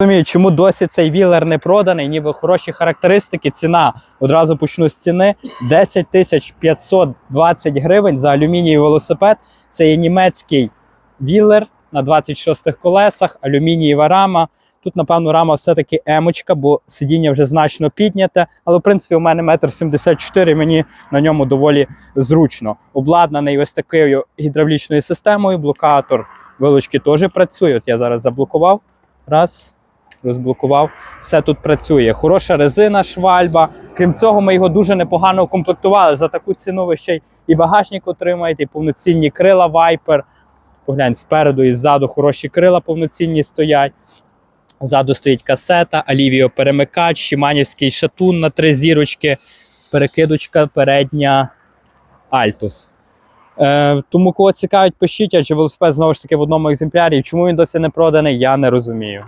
розумію, чому досі цей вілер не проданий, ніби хороші характеристики. Ціна одразу почну з ціни 10 тисяч 520 гривень за алюмінієвий велосипед. Це є німецький вілер на 26 колесах, алюмінієва рама. Тут, напевно, рама все-таки емочка, бо сидіння вже значно підняте. Але в принципі у мене метр 74, мені на ньому доволі зручно. Обладнаний ось такою гідравлічною системою. Блокатор вилучки теж працює. От я зараз заблокував. Раз, розблокував. Все тут працює. Хороша резина, швальба. Крім цього, ми його дуже непогано укомплектували. За таку ціну ви ще й і багажник отримаєте, і повноцінні крила Viper. Поглянь, спереду і ззаду хороші крила повноцінні стоять. Ззаду стоїть касета, Алівіо перемикач, Шиманівський шатун на три зірочки, перекидочка передня Альтус. Е, тому кого цікавить, пишіть, адже велосипед знову ж таки в одному екземплярі. Чому він досі не проданий, я не розумію.